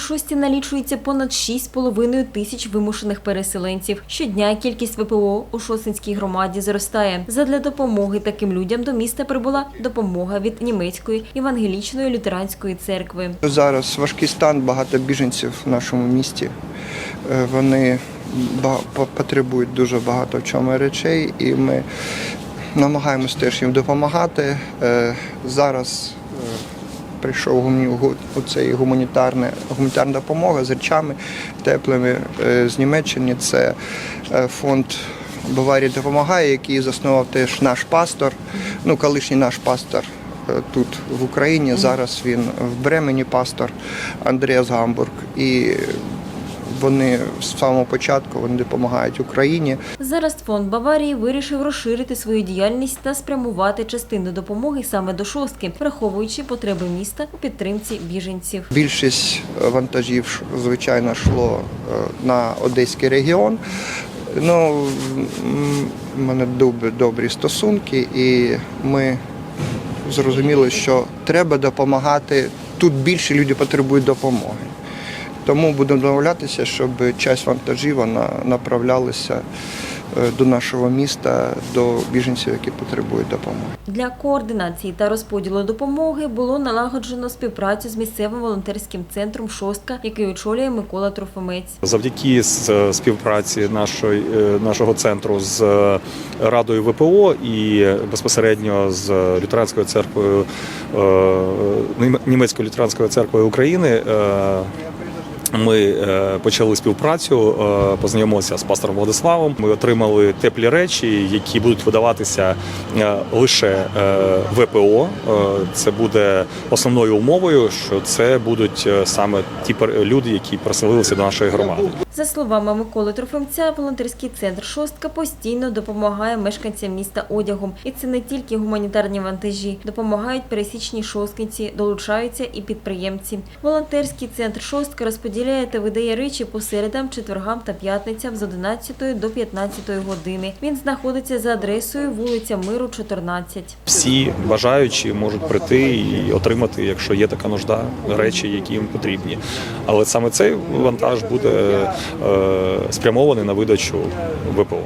шості налічується понад 6,5 тисяч вимушених переселенців. Щодня кількість ВПО у Шосинській громаді зростає. Задля допомоги таким людям до міста прибула допомога від німецької євангелічної лютеранської церкви. Зараз важкий стан, багато біженців в нашому місті. Е, Вони потребують дуже багато в чому речей, і ми намагаємось теж їм допомагати. Е, Зараз е, прийшов оцей гуманітарне, гуманітарна допомога з речами теплими е, з Німеччини. Це е, фонд Баварія допомагає, який заснував теж наш пастор, ну колишній наш пастор е, тут в Україні. Зараз він в Бремені пастор Андреас Гамбург. І вони з самого початку вони допомагають Україні. Зараз фонд Баварії вирішив розширити свою діяльність та спрямувати частину допомоги саме до шостки, враховуючи потреби міста у підтримці біженців. Більшість вантажів, звичайно, йшло е, на Одеський регіон. Ну, в мене добрі стосунки, і ми зрозуміли, що треба допомагати. Тут більше люди потребують допомоги. Тому будемо домовлятися, щоб часть вантажів вона направлялася е, до нашого міста, до біженців, які потребують допомоги. Для координації та розподілу допомоги було налагоджено співпрацю з місцевим волонтерським центром Шостка, який очолює Микола Трофимець. Завдяки співпраці нашої, е, нашого центру з е, Радою ВПО і безпосередньо з Лютеранською церквою е, Німецькою лютеранською церквою України. Ми е, почали співпрацю, е, познайомилися з пастором Владиславом. Ми отримали теплі речі, які будуть видаватися е, лише ВПО. Це буде основною умовою, що це будуть саме ті люди, які приселилися до нашої громади. За словами Миколи Трофимця, волонтерський центр Шостка постійно допомагає мешканцям міста одягом. І це не тільки гуманітарні вантажі, допомагають пересічні шосткинці, долучаються і підприємці. Волонтерський центр Шостка розподіляє та видає речі по середам, четвергам та п'ятницям з 11 до 15 години. Він знаходиться за адресою вулиця Миру, 14. Всі бажаючі можуть прийти і отримати, якщо є така нужда, речі, які їм потрібні. Але саме цей вантаж буде спрямований на видачу ВПО.